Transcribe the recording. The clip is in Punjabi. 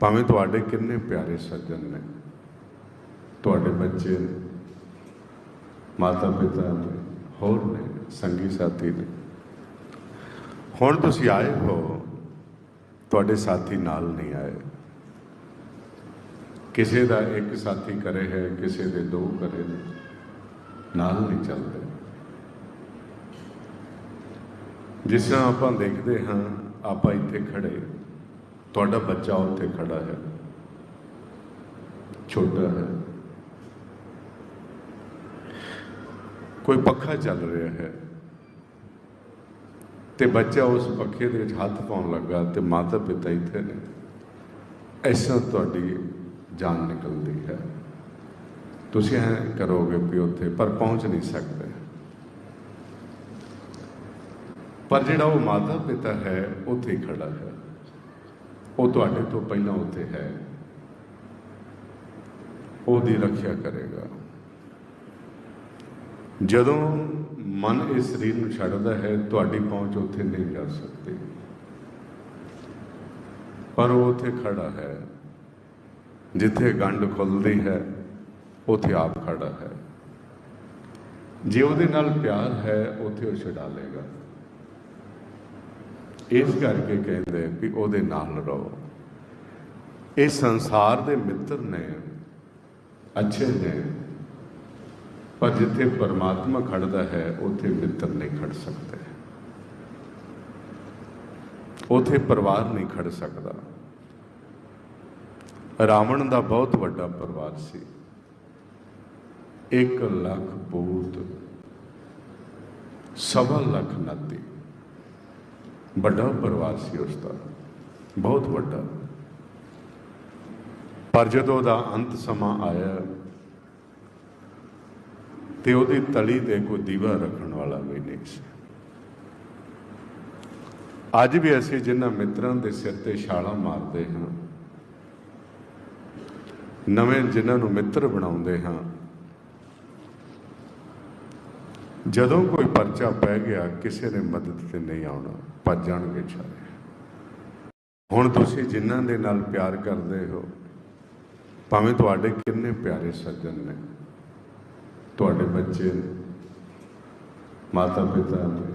ਭਾਵੇਂ ਤੁਹਾਡੇ ਕਿੰਨੇ ਪਿਆਰੇ ਸੱਜਣ ਨੇ, ਤੁਹਾਡੇ ਬੱਚੇ ਨੇ ਮਾਤਾ ਪਿਤਾ ਨੇ, ਹੋਰ ਨੇ, ਸੰਗੀ ਸਾਥੀ ਨੇ। ਹੁਣ ਤੁਸੀਂ ਆਏ ਹੋ, ਤੁਹਾਡੇ ਸਾਥੀ ਨਾਲ ਨਹੀਂ ਆਏ। ਕਿਸੇ ਦਾ ਇੱਕ ਸਾਥੀ ਕਰੇ ਹੈ, ਕਿਸੇ ਦੇ ਦੋ ਕਰੇ ਨੇ, ਨਾਲ ਨਹੀਂ ਚੱਲਦੇ। ਜਿਸ ਤਰ੍ਹਾਂ ਆਪਾਂ ਦੇਖਦੇ ਹਾਂ, ਆਪਾਂ ਇੱਥੇ ਖੜੇ ਤੁਹਾਡਾ ਬੱਚਾ ਉੱਥੇ ਖੜਾ ਹੈ। ਛੋਟਾ ਹੈ। ਕੋਈ ਪੱਖਾ ਚੱਲ ਰਿਹਾ ਹੈ ਤੇ ਬੱਚਾ ਉਸ ਪੱਖੇ ਦੇ ਵਿੱਚ ਹੱਥ ਪਾਉਣ ਲੱਗਾ ਤੇ ਮਾਤਾ ਪਿਤਾ ਇੱਥੇ ਨੇ। ਐਸਾ ਤੁਹਾਡੀ ਜਾਨ ਨਿਕਲਦੀ ਹੈ। ਤੁਸੀਂ ਐ ਕਰੋਗੇ ਵੀ ਉੱਥੇ, ਪਰ ਪਹੁੰਚ ਨਹੀਂ ਸਕਦੇ। ਪਰ ਜਿਹੜਾ ਉਹ ਮਾਤਾ ਪਿਤਾ ਹੈ, ਉੱਥੇ ਹੀ ਖੜਾ ਹੈ। ਉਹ ਤੁਹਾਡੇ ਤੋਂ ਪਹਿਲਾਂ ਉੱਥੇ ਹੈ। ਉਹਦੀ ਰੱਖਿਆ ਕਰੇਗਾ। ਜਦੋਂ ਮਨ ਇਸ ਸਰੀਰ ਨੂੰ ਛੱਡਦਾ ਹੈ, ਤੁਹਾਡੀ ਪਹੁੰਚ ਉੱਥੇ ਨਹੀਂ ਜਾ ਸਕਦੀ। ਪਰ ਉਹ ਉੱਥੇ ਖੜਾ ਹੈ। ਜਿੱਥੇ ਗੰਢ ਖੁੱਲਦੀ ਹੈ, ਉੱਥੇ ਆਪ ਖੜਾ ਹੈ। ਜੇ ਉਹਦੇ ਨਾਲ ਪਿਆਰ ਹੈ, ਉੱਥੇ ਉਹ ਛਡਾ ਲੇਗਾ ਇਸ ਕਰਕੇ ਕਹਿੰਦੇ ਵੀ ਉਹਦੇ ਨਾਲ ਰਹੋ। ਇਹ ਸੰਸਾਰ ਦੇ ਮਿੱਤਰ ਨੇ, ਅੱਛੇ ਨੇ, ਪਰ ਜਿੱਥੇ ਪਰਮਾਤਮਾ ਖੜਦਾ ਹੈ, ਉੱਥੇ ਮਿੱਤਰ ਨਹੀਂ ਖੜ ਸਕਦਾ। ਉੱਥੇ ਪਰਿਵਾਰ ਨਹੀਂ ਖੜ ਸਕਦਾ। ਰਾਵਣ ਦਾ ਬਹੁਤ ਵੱਡਾ ਪਰਿਵਾਰ ਸੀ। 1 ਲੱਖ ਪੂਤ, ਸਵਾ ਲੱਖ ਨਾਤੀ। ਵੱਡਾ ਪਰਿਵਾਰ ਸੀ ਉਸ ਦਾ। ਬਹੁਤ ਵੱਡਾ। ਪਰ ਜਦੋਂ ਉਹਦਾ ਅੰਤ ਸਮਾਂ ਆਇਆ, ਤੇ ਉਹਦੀ ਤਲੀ ਤੇ ਕੋਈ ਦੀਵਾ ਰੱਖਣ ਵਾਲਾ ਵੀ ਨਹੀਂ ਸੀ। ਅੱਜ ਵੀ ਅਸੀਂ ਜਿਨ੍ਹਾਂ ਮਿੱਤਰਾਂ ਦੇ ਸਿਰ ਤੇ ਛਾਲਾਂ ਮਾਰਦੇ ਹਾਂ, ਨਵੇਂ ਜਿਨ੍ਹਾਂ ਨੂੰ ਮਿੱਤਰ ਬਣਾਉਂਦੇ ਹਾਂ ਜਦੋਂ ਕੋਈ ਪਰਚਾ ਪੈ ਗਿਆ, ਕਿਸੇ ਨੇ ਮਦਦ ਤੇ ਨਹੀਂ ਆਉਣਾ, ਭੱਜ ਜਾਣਗੇ ਸਾਰੇ। ਹੁਣ ਤੁਸੀਂ ਜਿਨ੍ਹਾਂ ਦੇ ਨਾਲ ਪਿਆਰ ਕਰਦੇ ਹੋ, ਭਾਵੇਂ ਤੁਹਾਡੇ ਕਿੰਨੇ ਪਿਆਰੇ ਸੱਜਣ ਨੇ, ਤੁਹਾਡੇ ਬੱਚੇ ਨੇ ਮਾਤਾ ਪਿਤਾ ਨੇ